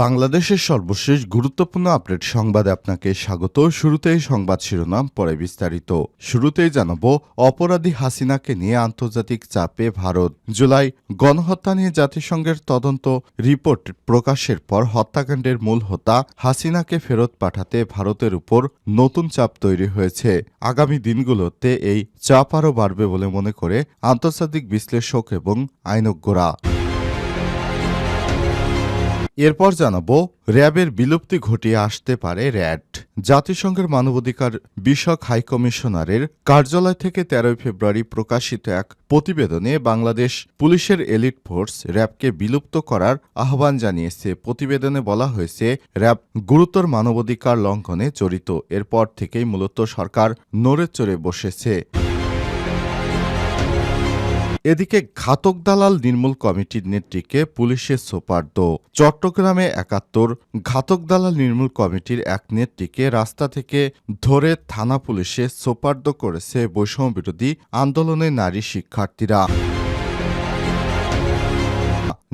বাংলাদেশের সর্বশেষ গুরুত্বপূর্ণ আপডেট সংবাদে আপনাকে স্বাগত। শুরুতেই সংবাদ শিরোনাম, পরে বিস্তারিত। শুরুতেই জানাব, অপরাধী হাসিনাকে নিয়ে আন্তর্জাতিক চাপে ভারত। জুলাই গণহত্যা নিয়ে জাতিসংঘের তদন্ত রিপোর্ট প্রকাশের পর হত্যাকাণ্ডের মূল হোতা হাসিনাকে ফেরত পাঠাতে ভারতের উপর নতুন চাপ তৈরি হয়েছে। আগামী দিনগুলোতে এই চাপ আরও বাড়বে বলে মনে করে আন্তর্জাতিক বিশ্লেষক এবং আইনজ্ঞরা। এরপর জানাব, র্যাবের বিলুপ্তি ঘটিয়ে আসতে পারে র্যাট জাতিসংঘের মানবাধিকার বিষয়ক হাইকমিশনারের কার্যালয় থেকে তেরোই ফেব্রুয়ারি প্রকাশিত এক প্রতিবেদনে বাংলাদেশ পুলিশের এলিট ফোর্স র্যাবকে বিলুপ্ত করার আহ্বান জানিয়েছে। প্রতিবেদনে বলা হয়েছে, র্যাব গুরুতর মানবাধিকার লঙ্ঘনে জড়িত। এরপর থেকেই মূলত সরকার নড়ে চড়ে বসেছে। এদিকে ঘাতক দালাল নির্মূল কমিটির নেত্রীকে পুলিশের সোপার্দ। চট্টগ্রামে একাত্তর, ঘাতক দালাল নির্মূল কমিটির এক নেত্রীকে রাস্তা থেকে ধরে থানা পুলিশে সোপার্দ করেছে বৈষম্য বিরোধী আন্দোলনে নারী শিক্ষার্থীরা।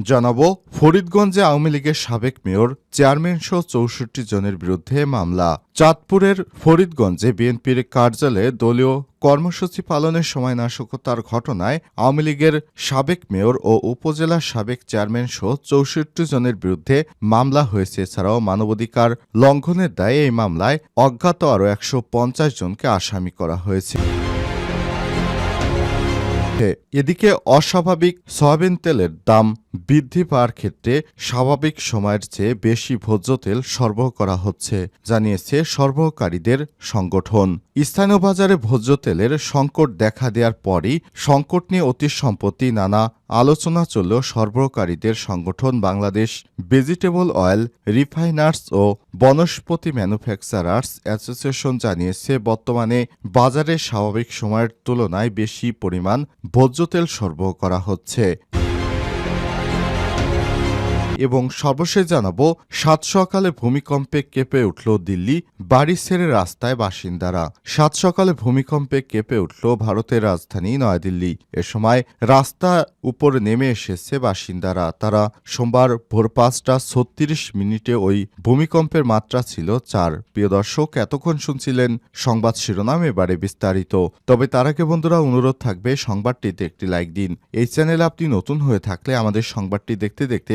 জানাব, ফরিদগঞ্জে আওয়ামী লীগের সাবেক মেয়র চেয়ারম্যান সহ চৌষট্টি জনের বিরুদ্ধে মামলা। চাঁদপুরের ফরিদগঞ্জে বিএনপির কার্যালয়ে দলীয় কর্মসূচি পালনের সময় নাশকতার ঘটনায় আওয়ামী লীগের সাবেক মেয়র ও উপজেলার সাবেক চেয়ারম্যান সহ চৌষট্টি জনের বিরুদ্ধে মামলা হয়েছে। এছাড়াও মানবাধিকার লঙ্ঘনের দায়ে এই মামলায় অজ্ঞাত আরও একশো পঞ্চাশ জনকে আসামি করা হয়েছে। এদিকে অস্বাভাবিক সয়াবিন তেলের দাম বৃদ্ধি পাওয়ার ক্ষেত্রে স্বাভাবিক সময়ের চেয়ে বেশি ভোজ্য তেল সরবরাহ করা হচ্ছে, জানিয়েছে সরবরাহকারীদের সংগঠন। স্থানীয় বাজারে ভোজ্য তেলের সংকট দেখা দেওয়ার পরই সংকট নিয়ে অতি সম্প্রতি নানা আলোচনা চললেও সরবরাহকারীদের সংগঠন বাংলাদেশ ভেজিটেবল অয়েল রিফাইনার্স ও বনস্পতি ম্যানুফ্যাকচারার্স অ্যাসোসিয়েশন জানিয়েছে, বর্তমানে বাজারে স্বাভাবিক সময়ের তুলনায় বেশি পরিমাণ ভোজ্য তেল সরবরাহ করা হচ্ছে। এবং সর্বশেষ জানাব, সাত সকালে ভূমিকম্পে কেঁপে উঠল দিল্লি, বাড়ি ছেড়ে রাস্তায় বাসিন্দারা। সাত সকালে ভূমিকম্পে কেঁপে উঠল ভারতের রাজধানী নয়াদিল্লি। এ সময় রাস্তা উপরে নেমে এসেছে বাসিন্দারা। তারা সোমবার ভোর পাঁচটা ছত্রিশ মিনিটে ওই ভূমিকম্পের মাত্রা ছিল চার। প্রিয় দর্শক, এতক্ষণ শুনছিলেন সংবাদ শিরোনাম এবারে বিস্তারিত। তবে তার আগে বন্ধুরা, অনুরোধ থাকবে সংবাদটিতে একটি লাইক দিন। এই চ্যানেলে আপনি নতুন হয়ে থাকলে আমাদের সংবাদটি দেখতে দেখতে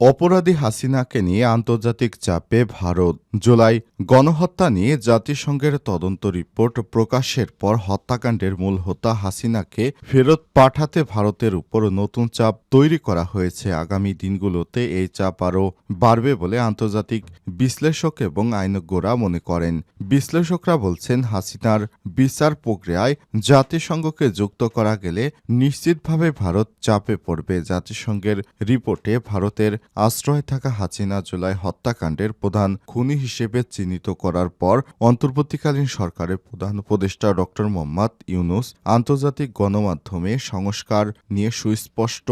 অপরাধী হাসিনাকে নিয়ে আন্তর্জাতিক চাপে ভারত। জুলাই গণহত্যা নিয়ে জাতিসংঘের তদন্ত রিপোর্ট প্রকাশের পর হত্যাকাণ্ডের মূল হোতা হাসিনাকে ফেরত পাঠাতে ভারতের উপর নতুন চাপ তৈরি করা হয়েছে। আগামী দিনগুলোতে এই চাপ আরও বাড়বে বলে আন্তর্জাতিক বিশ্লেষক এবং আইনজ্ঞরা মনে করেন। বিশ্লেষকরা বলছেন, হাসিনার বিচার প্রক্রিয়ায় জাতিসংঘকে যুক্ত করা গেলে নিশ্চিতভাবে ভারত চাপে পড়বে। জাতিসংঘের রিপোর্টে ভারতের আশ্রয় থাকা হাসিনা জুলাই হত্যাকাণ্ডের প্রধান খুনি হিসেবে চিহ্নিত করার পর অন্তর্বর্তীকালীন সরকারের প্রধান উপদেষ্টা ড. মোহাম্মদ ইউনুস আন্তর্জাতিক গণমাধ্যমে সংস্কার নিয়ে সুস্পষ্ট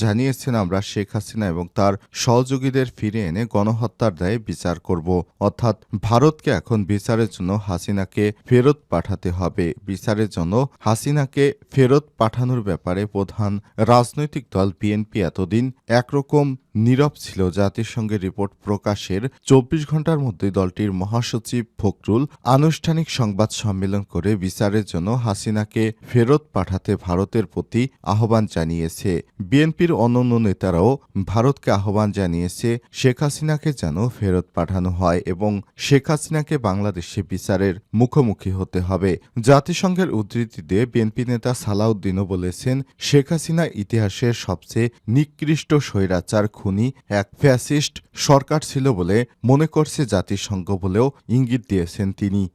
জানিয়েছেন, আমরা শেখ হাসিনা এবং তার সহযোগীদের ফিরে এনে গণহত্যার দায়ে বিচার করব। অর্থাৎ ভারতকে এখন বিচারের জন্য হাসিনাকে ফেরত পাঠাতে হবে। বিচারের জন্য হাসিনাকে ফেরত পাঠানোর ব্যাপারে প্রধান রাজনৈতিক দল বিএনপি এতদিন একরকম নীরব ছিল জাতিসংঘের রিপোর্ট প্রকাশের চব্বিশ ঘণ্টার মধ্যে দলটির মহাসচিব ফখরুল আনুষ্ঠানিক সংবাদ সম্মেলন করে বিচারের জন্য হাসিনাকে ফেরত পাঠাতে ভারতের প্রতি আহ্বান জানিয়েছে। বিএনপির অন্যান্য নেতারাও ভারতকে আহ্বান জানিয়েছে, শেখ হাসিনাকে যেন ফেরত পাঠানো হয় এবং শেখ হাসিনাকে বাংলাদেশে বিচারের মুখোমুখি হতে হবে। জাতিসংঘের উদ্ধৃতি দিয়ে বিএনপি নেতা সালাউদ্দিনও বলেছেন, শেখ হাসিনা ইতিহাসের সবচেয়ে নিকৃষ্ট স্বৈরাচার খুনি এক ফ্যাসিস্ট সরকার ছিল বলে মনে করছে জাতিসংঘ বলেও ইঙ্গিত দিয়েছেন তিনি।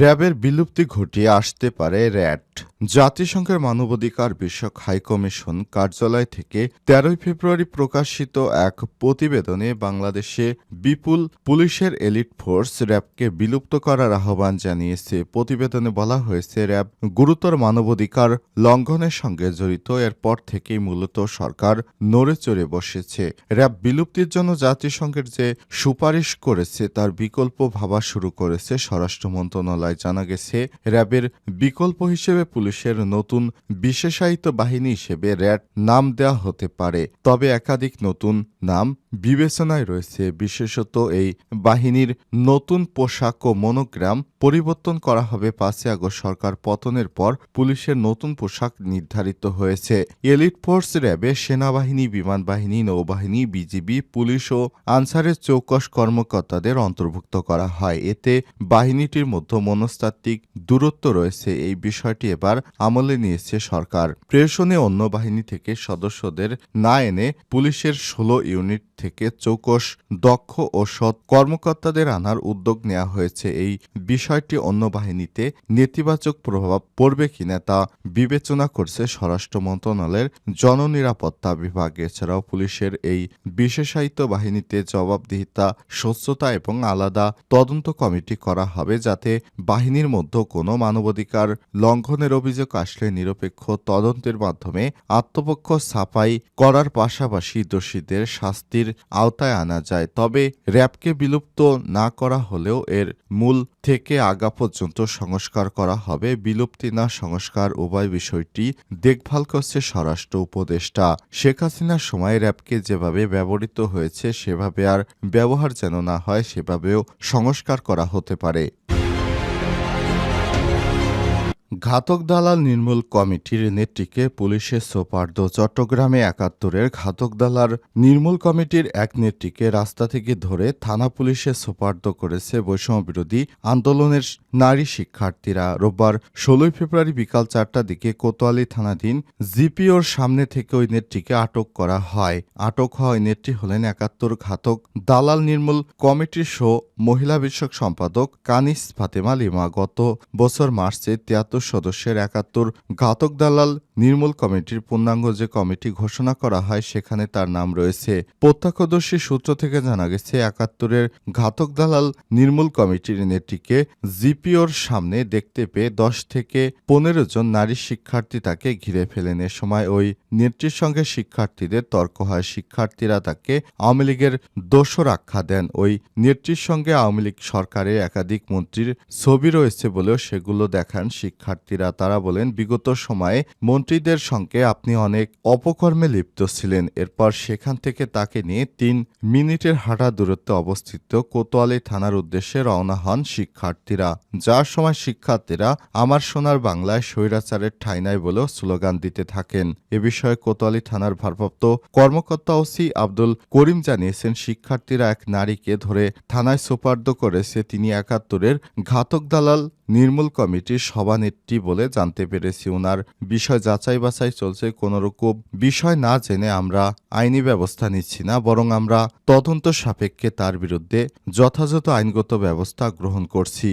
র্যাবের বিলুপ্তি ঘটিয়ে আসতে পারে র্যাট। জাতিসংঘের মানবাধিকার বিষয়ক হাইকমিশন কার্যালয় থেকে তেরোই ফেব্রুয়ারি প্রকাশিত এক প্রতিবেদনে বাংলাদেশে বিপুল পুলিশের এলিট ফোর্স র্যাবকে বিলুপ্ত করার আহ্বান জানিয়েছে। প্রতিবেদনে বলা হয়েছে, র্যাব গুরুতর মানবাধিকার লঙ্ঘনের সঙ্গে জড়িত, এরপর থেকেই মূলত সরকার নড়ে চড়ে বসেছে। র্যাব বিলুপ্তির জন্য জাতিসংঘের যে সুপারিশ করেছে, তার বিকল্প ভাবা শুরু করেছে স্বরাষ্ট্র মন্ত্রণালয়। জানা গেছে, র্যাবের বিকল্প হিসেবে পুলিশের নতুন বিশেষায়িত বাহিনী হিসেবে র্যাট নাম দেওয়া হতে পারে তবে একাধিক নতুন নাম বিবেচনায় রয়েছে বিশেষত এই বাহিনীর নতুন পোশাক ও মনোগ্রাম পরিবর্তন করা হবে পাঁচই আগস্ট সরকার পতনের পর পুলিশের নতুন পোশাক নির্ধারিত হয়েছে। এলিট ফোর্স র্যাবে সেনাবাহিনী বিমান বাহিনী নৌবাহিনী, বিজিবি, পুলিশ ও আনসারের চৌকস কর্মকর্তাদের অন্তর্ভুক্ত করা হয়। এতে বাহিনীটির মধ্যে মনস্তাত্ত্বিক দূরত্ব রয়েছে। এই বিষয়টি এবার আমলে নিয়েছে সরকার। প্রেষণে অন্য বাহিনী থেকে সদস্যদের না এনে পুলিশের ষোলো ইউনিট থেকে চৌকস, দক্ষ ও সৎ কর্মকর্তাদের আনার উদ্যোগ নেওয়া হয়েছে। এই বিষয়টি অন্য বাহিনীতে নেতিবাচক প্রভাব পড়বে কিনা তা বিবেচনা করছে স্বরাষ্ট্র মন্ত্রণালয়ের জননিরাপত্তা বিভাগ। এছাড়াও পুলিশের এই বিশেষায়িত বাহিনীতে জবাবদিহিতা, স্বচ্ছতা এবং আলাদা তদন্ত কমিটি করা হবে যাতে বাহিনীর মধ্যে কোনো মানবাধিকার লঙ্ঘনের অভিযোগ আসলে নিরপেক্ষ তদন্তের মাধ্যমে আত্মপক্ষ সাফাই করার পাশাপাশি দোষীদের শাস্তির আওতায় আনা যায়, তবে র্যাবকে বিলুপ্ত না করা হলেও এর মূল থেকে আগা পর্যন্ত সংস্কার করা হবে। বিলুপ্তি না সংস্কার উভয় বিষয়টি দেখভাল করছে স্বরাষ্ট্র উপদেষ্টা। শেখ হাসিনার সময় র্যাবকে যেভাবে ব্যবহৃত হয়েছে, সেভাবে আর ব্যবহার যেন না হয়, সেভাবেও সংস্কার করা হতে পারে। ঘাতক দালাল নির্মূল কমিটির নেত্রীকে পুলিশের সোপার্দ চট্টগ্রামে একাত্তরের ঘাতক দালাল নির্মূল কমিটির এক নেত্রীকে রাস্তা থেকে ধরে থানা পুলিশে সোপার্দ করেছে বৈষম্য বিরোধী আন্দোলনের নারী শিক্ষার্থীরা। রোববার ষোলোই ফেব্রুয়ারি বিকাল চারটার দিকে কোতোয়ালি থানাধীন জিপিওর সামনে থেকে ওই নেত্রীকে আটক করা হয়। আটক হওয়া নেত্রী হলেন একাত্তর ঘাতক দালাল নির্মূল কমিটির শো মহিলা বিষয়ক সম্পাদক কানিস ফাতেমা লিমা। গত বছর মার্চে তিয়াত্তর সদস্যের একাত্তর ঘাতক দালাল নির্মূল কমিটির পূর্ণাঙ্গ যে কমিটি ঘোষণা করা হয়, সেখানে তার নাম রয়েছে। প্রত্যক্ষদর্শী সূত্র থেকে জানা গেছে, একাত্তরের ঘাতক দালাল নির্মূল কমিটির নেত্রীকে জিপিওর সামনে দেখতে পেয়ে দশ থেকে পনেরো জন নারী শিক্ষার্থী তাকে ঘিরে ফেলেন। এ সময় ওই নেত্রীর সঙ্গে শিক্ষার্থীদের তর্ক হয়। শিক্ষার্থীরা তাকে আওয়ামী লীগের দোষর আখ্যা দেন। ওই নেত্রীর সঙ্গে আওয়ামী লীগ সরকারের একাধিক মন্ত্রীর ছবি রয়েছে বলেও সেগুলো দেখান শিক্ষার্থীরা। তারা বলেন, বিগত সময়ে মন্ত্রীদের সঙ্গে আপনি অনেক অপকর্মে লিপ্ত ছিলেন। এরপর সেখান থেকে তাকে নিয়ে তিন মিনিটের হাঁটা দূরত্বে অবস্থিত কোতোয়ালি থানার উদ্দেশ্যে রওনা হন শিক্ষার্থীরা। যার সময় শিক্ষার্থীরা আমার সোনার বাংলায় স্বৈরাচারের ঠাঁই নাই বলেও স্লোগান দিতে থাকেন। এ বিষয়ে কোতোয়ালি থানার ভারপ্রাপ্ত কর্মকর্তা ওসি আব্দুল করিম জানিয়েছেন, শিক্ষার্থীরা এক নারীকে ধরে থানায় সোপার্দ করেছে। তিনি একাত্তরের ঘাতক দালাল নির্মূল কমিটির সভানেত্রী বলে জানতে পেরেছি। ওনার বিষয় যাচাই বাছাই চলছে কোনোরকম বিষয় না জেনে আমরা আইনি ব্যবস্থা নিচ্ছি না, বরং আমরা তদন্ত সাপেক্ষে তার বিরুদ্ধে যথাযথ আইনগত ব্যবস্থা গ্রহণ করছি।